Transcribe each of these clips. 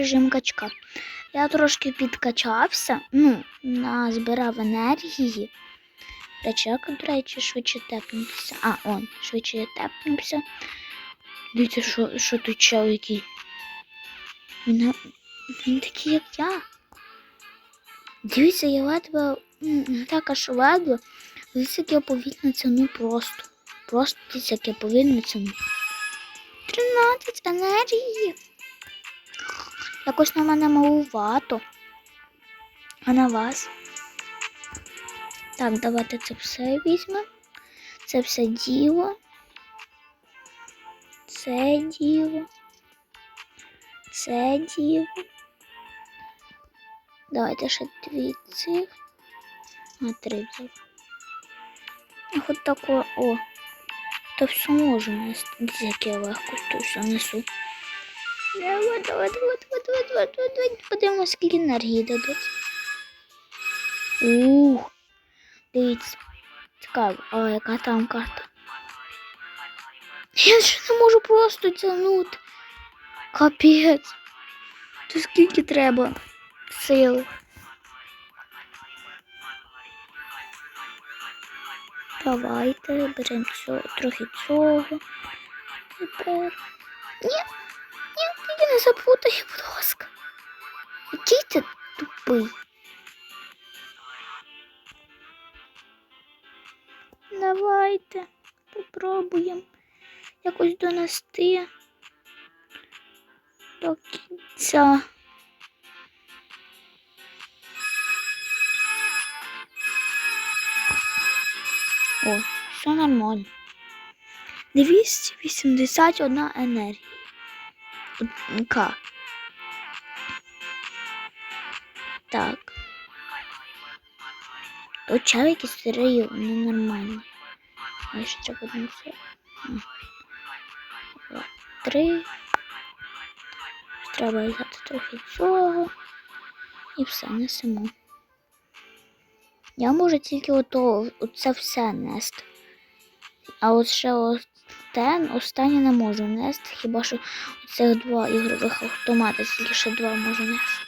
режим качка. Я трошки підкачався, ну, назбирав енергії. Речі, до речі, швидше тепнутися. А, он, швидше тепнувся. Дивіться, що, що тут чел який. Він, він такий, як я. Дивіться, я ледве, так аж ледве. Дивіться, як я повільно ціну просто. Просто дивіться, як я повільно ціну. 13 енергії. Якось на мене малувато. А на вас? Так, давайте це все візьмемо. Це все діло. Це діло. Це діло. Давайте ще дві цих. А, три взяв. А хоч тако, о. То все нести. Як я легко то все несу. Давай, давай, давай, давай, давай, давай, давай, давай. Подивимось, скільки енергії дадуть. Ух. Дивіться. Цікаво, а яка там карта? Я ж не можу просто тягнути. Капець. То скільки треба сил? Давайте беремо цього, трохи цього. Тепер. Ні, тільки не запутай, будь ласка. Який ти тупий. Давайте попробуємо якось донести до кінця. О, все нормально. 281 енергія. От, К. Так. То чай якийсь старий, ненормальний. А ще треба Два, Три. Треба взяти трохи цього. І все несемо. Я можу тільки ото, оце все нести. А от ще ось те останнє не можу нести, хіба що цих два ігрових автомати, тільки ще два можу нести.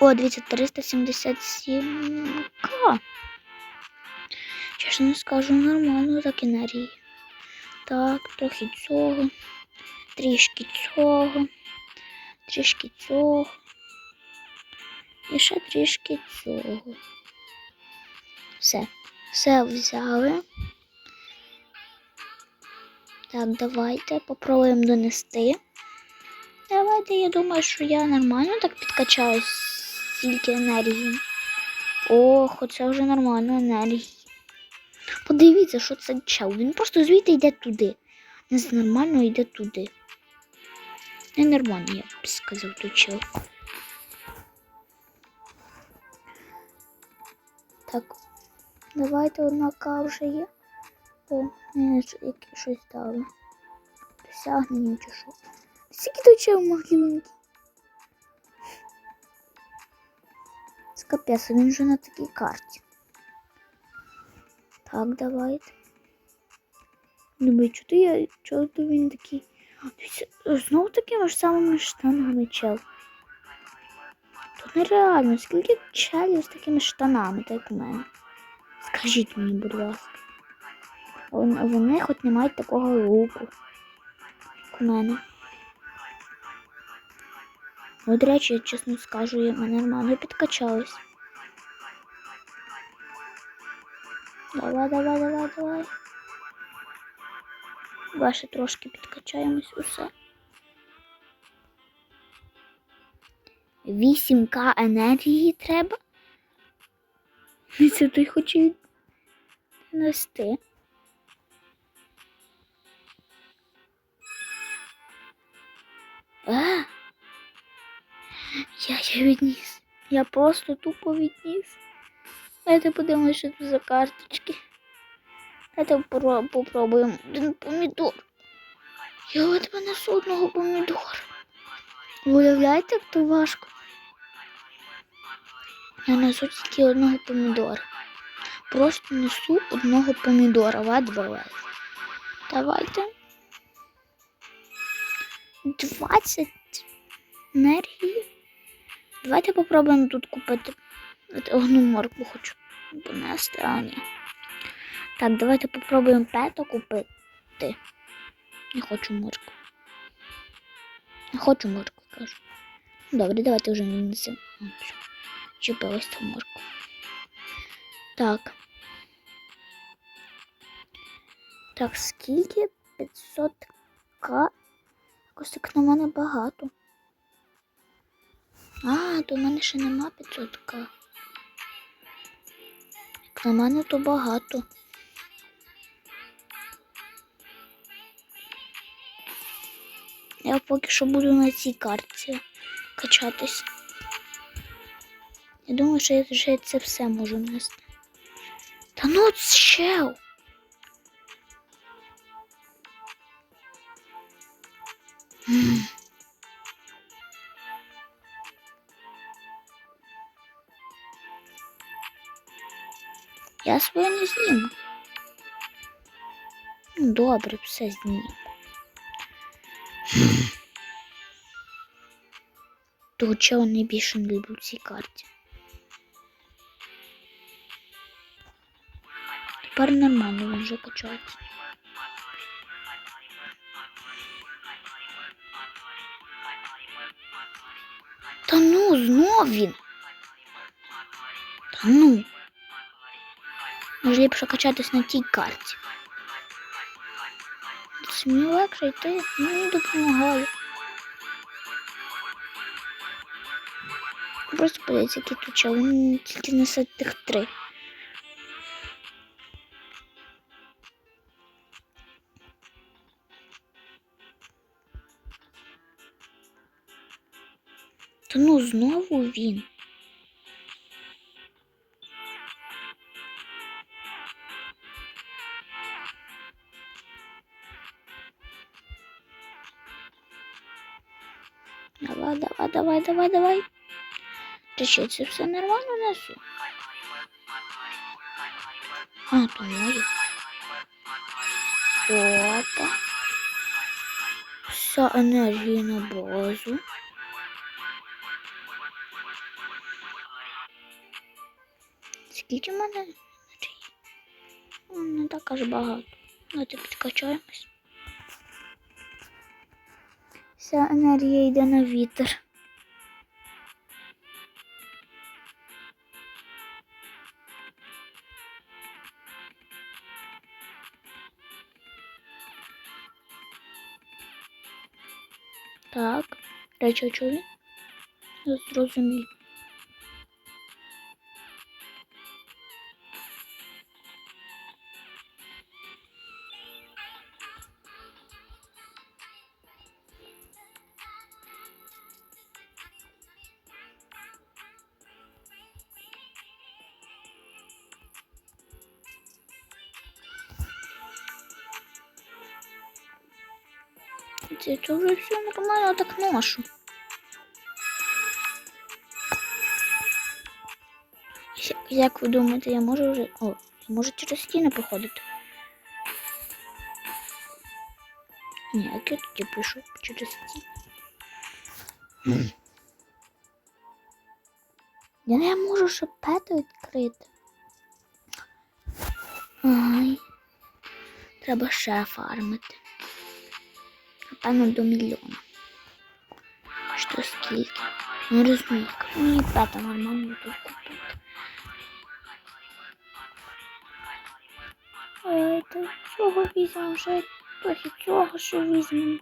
О, дивіться, 377к. Чесно скажу, нормально так енергії. Так, трохи цього, трішки цього, трішки цього. І ще трішки цього. Все. Все взяли. Так, давайте попробуємо донести. Давайте, я думаю, що я нормально так підкачаю стільки енергії. Ох, оце вже нормально енергії. Подивіться, що це чел. Він просто звідти йде туди. Не нормально йде туди. Ненормально, я б сказав, той чел. Так, давайте одна вже є. О, щось дали. Досягнення чи що. Скільки тут чел могливенький? Це капець, він вже на такій карті. Так, давайте. Думаю, чого то я, чого то він такий. Знову такими ж самими штанами чел. Тут нереально, скільки челів з такими штанами, так як у мене. Скажіть мені, будь ласка. Вони, хоч не мають такого луку, у мене. Ну, до речі, я чесно скажу, я мене нормально підкачались. Давай, давай, давай, давай. Ваше трошки підкачаємось усе. 8к енергії треба. Це ти хочу нести. А! Я, я відніс. Я просто тупо відніс. Давайте подивимося, що тут за карточки. Давайте попро- попробуємо один помідор. Я от несу одного помідора. Ви уявляєте, як то важко? Я несу тільки одного помідора. Просто несу одного помідора. Ладно, ледве. Давайте. 20. енергії. Давайте попробуємо тут купити. От Одну моркву хочу понести, а ні. Так, давайте попробуємо пето купити. Не хочу моркву. Не хочу моркву, кажу. Добре, давайте вже не несемо. Чіпилась ту моркву. Так. Так, скільки? 500 к. Якось так на мене багато. А, то в мене ще нема 500 к. Як на мене то багато. Я поки що буду на цій карті качатись. Я думаю, що я вже це все можу нести. Та ну от Я своє не зніму. Ну, Добре, все зніму. Того чого найбільше не люблю в цій карті. Тепер нормально він вже качається. Та ну, знов він. Та ну. Може ліпше качатись на тій карті. Це мені легше йти, мені допомагає. Просто подивіться, який тут чел, тільки несе тих три. Та ну знову він. Давай, давай, давай, давай, давай. Речі, це все нормально несу. А, то моє. Опа. Вся енергія на базу. Скільки в мене? енергії? Ну, Не так аж багато. Давайте підкачаємось. Вся енергія йде на вітер. Так, речі чули? Я Це, вже все нормально так ношу. Як- ви думаєте, я можу вже. О, я можу через стіни походити. Ні, як я тоді пишу через стіни. Я не можу ще пету відкрити. Ай. Треба ще фармити. Напевно, до мільйона. Що скільки? Ну розумію, мені пета нормально тут купити. Ой, то цього візьмемо вже трохи цього ще візьмемо.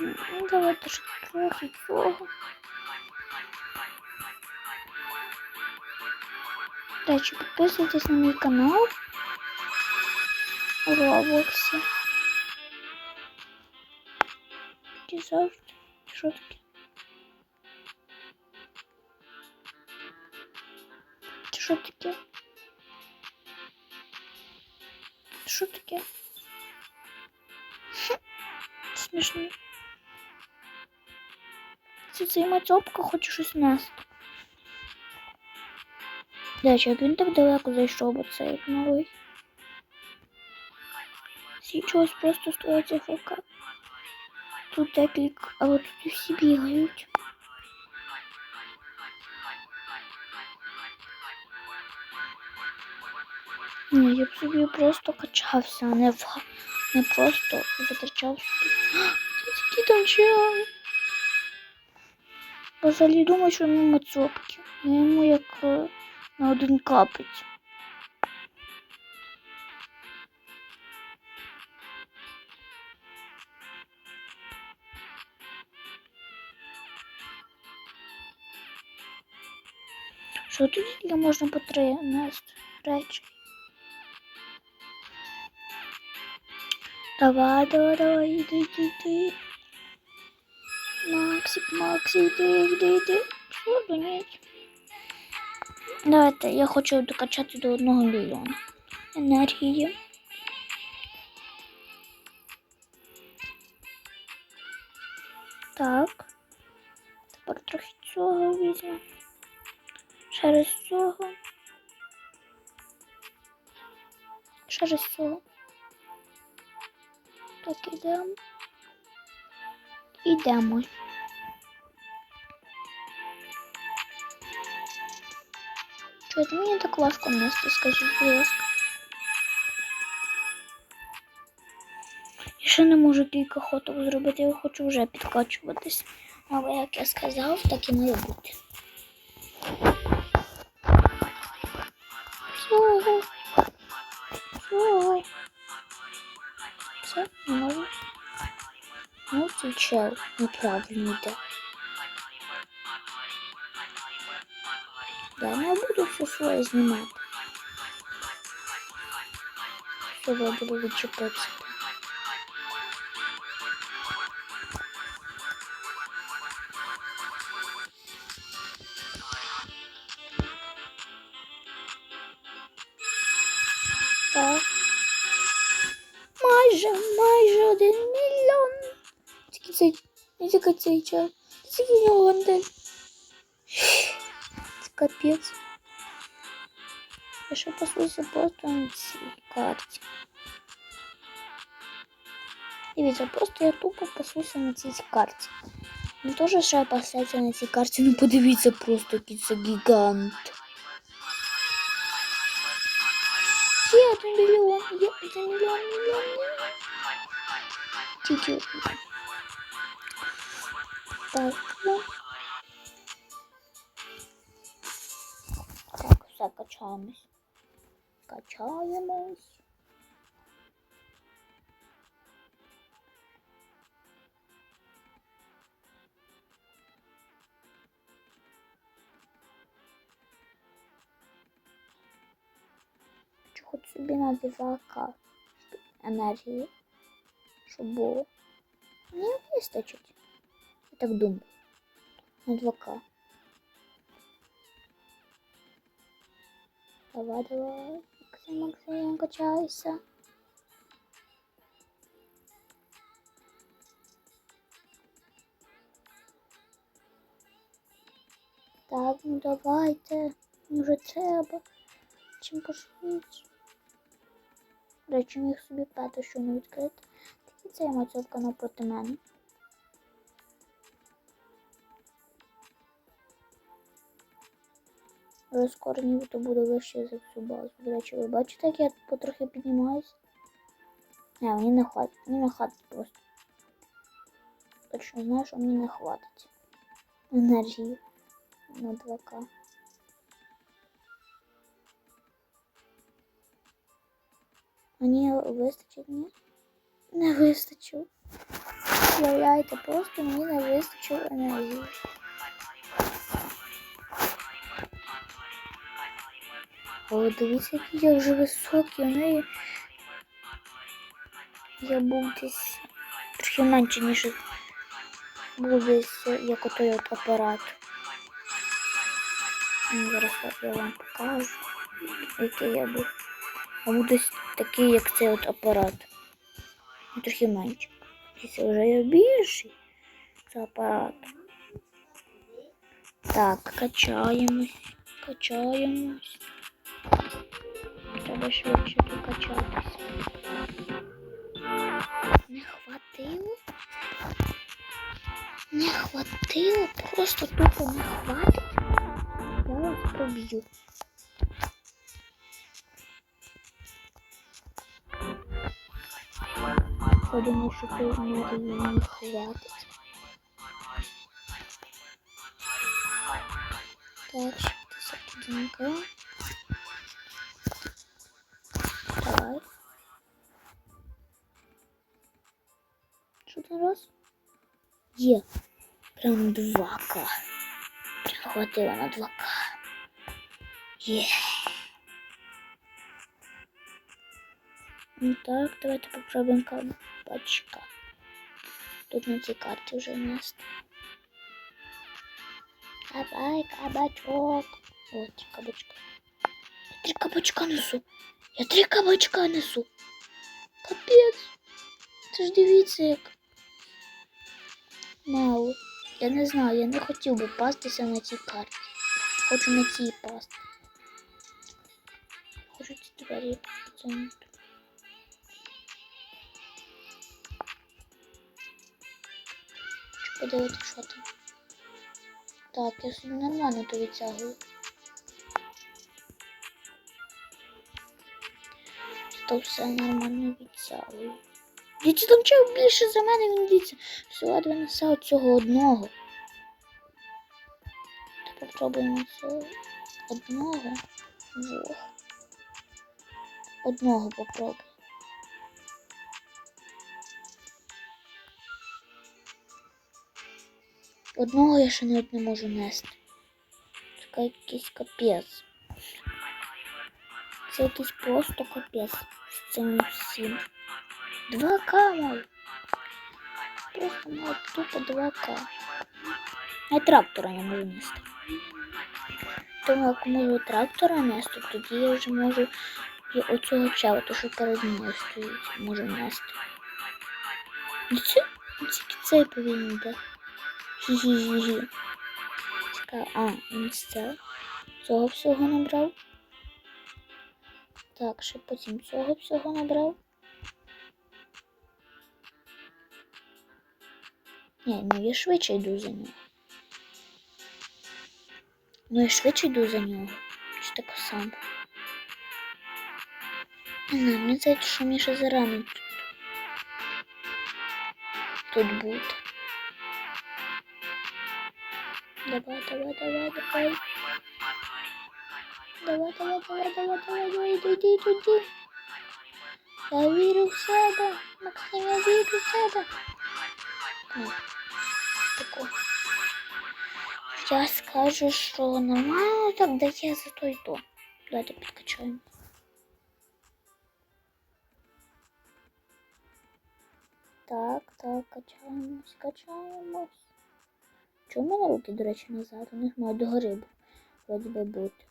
Ну, давайте ще трохи цього. До речі, підписуйтесь на мій канал. в Роблоксі. Ті завжди. Що таке? Це що таке? Що таке? Хм, Смішно. Це цей мацьопка хоче щось нести. До речі, як він так далеко зайшов, бо це як новий. Всі просто стоять АФК. тут декілька, але тут всі бігають. Ні, я б собі просто качався, а не, в... не просто витрачав собі. Це там взагалі думаю, що він мацопки. Я йому як е, на один капець. Тут тільки можна по три нести речі? Давай, давай, давай, іди, іди, іди. Максик, Максик, іди, іди, іди. Що, донець? Давайте, я хочу докачати до одного мільйона. Енергії. Так. Тепер трохи цього візьмемо. Через цього. Через цього. Так, ідемо. Ідемо. Чого мені так важко нести, скажіть, будь ласка. Я ще не можу кілька ходок зробити, я хочу вже підкачуватись. Але як я сказав, так і має бути. Чел неправильно йде. Да, я буду все своє знімати. Все, я буду відчепитися. Не тільки цей час. Тільки мільйон день. Це капець. Я ще пасуся просто на цій карті. Дивіться, просто я тупо пасуся на цій карті. Ну теж ще пасеться на цій карті, ну подивіться просто, який це гігант. Є один мільйон, є один мільйон, мільйон, мільйон. Тільки один. Так, ну. Так, все, качаємось. Качаємось. Хоч собі на 2К енергії, щоб було. Не вистачить. Так думаю. На 2К. Давай, давай. Максим, Максим, качайся. Так, ну давайте. Може треба. Чим пошвидше. До речі, міг собі п'яту що не відкрити. Тільки це мацьовка напроти мене. Але скоро нібито буде вище за цю базу. До речі, ви бачите, як я потрохи піднімаюсь? Не, мені не хватить. Мені не хватить просто. Точно знаю, що мені не хватить. Енергії на 2К. Мені вистачить, ні? Не вистачило. Уявляєте, просто мені не вистачило енергії. О, дивіться, який я вже високий, у неї. Я був десь трохи менше, ніж був десь як отой от апарат. Ну, Зараз я вам покажу, який я був. А був десь такий, як цей от апарат. Ну, Трохи менше. Десь вже я більший за апарат. Так, качаємось, качаємось. Треба швидше докачатися. Не хватило? Не хватило, просто тупо не хватить. Я вас проб'ю. Подумав, що може не хватить. Так, що ти закидинка. Прям 2К. Прям хватило на 2К. Є. Ну так, давайте попробуем кабачка. Тут на цій карті вже вместо. Давай, кабачок. Вот, три кабачка. Я три кабачка несу. Я три кабачка несу. Капець. Це ж дивіться, як мало. Я не знаю, я не хотів би пастися на цій карті. Хочу на цій пасти. Хочу ці двері затягнути. Хочу подивитися, що там. Так, я собі нормально то відтягую. То все нормально відтягую. Чого більше за мене він діться. Все, ледве несе цього одного. Та попробуємо цього одного. Двох. Одного попробуй. Одного я ще навіть не можу нести. Це якийсь капець. Це якийсь просто капець з цим всім. 2К мой. Просто мой тупо 2К. А трактора не можу нести. Тому як можу трактора нести, тоді я вже можу і оцього чела, то що перед мною стоїть, можу нести. І це тільки цей повинен йде. Гі-гі-гі-гі. А, він це. Цього всього набрав. Так, ще потім цього всього набрав. Ні, ну я швидше йду за нього. Ну я швидше йду за нього. Чи так само. Не знаю, мені здається, що мені ще зарано тут, тут бути. Давай, давай, давай, давай. Давай, давай, давай, давай, давай, давай, йди, йди, йди, йди. Я вірю в себе. Максим, я вірю в себе. Так. Тако. Я скажу, що нормально так дає за то й то. Давайте підкачаємо. Так, так, качаємось, качаємось. Чому мене руки, до речі, назад? У них мають догори б- вроді би бути.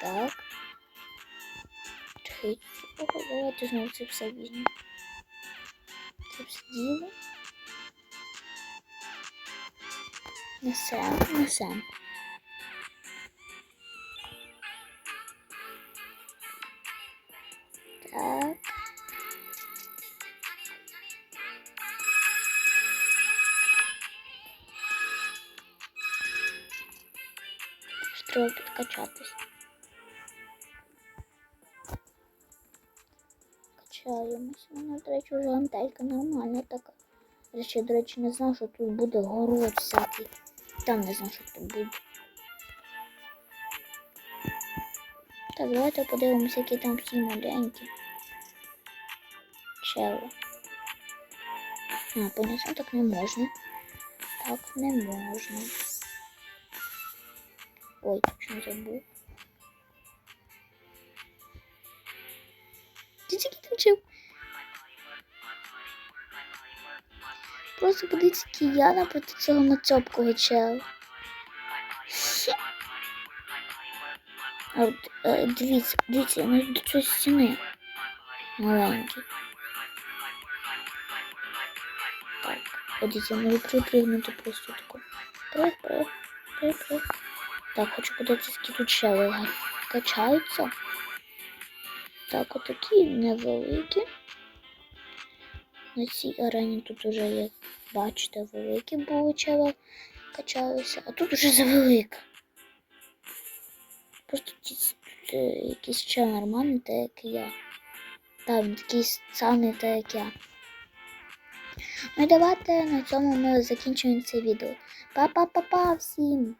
Так. Чекай, ого, давайте знову це все візьмемо. Це все діло. Несем, несем. Так. Ще Треба підкачатись. Гантелька нормальна така. Я ще, до речі, не знав, що тут буде город всякий. Там не знав, що тут буде. Так, давайте подивимося, які там всі маленькі. Чели. А, понятно, так не можна. Так не можна. Ой, чому забув. Ти тільки там чив? Просто подивіться, який я напроти цього нацьопкого чела. А е, дивіться, дивіться, я до цієї стіни маленький. Так, подивіться, я можу припригнути просто таку. Приг. Так, хочу подивитися, які тут щели га- качаються. Так, отакі невеликі. На цій арені тут уже є, бачите, великі були качалися, а тут уже завелика. Просто тут е, якийсь чел нормальний, так як я. Так, він такий самий, так як я. Ну і давайте на цьому ми закінчуємо це відео. Па-па-па-па всім!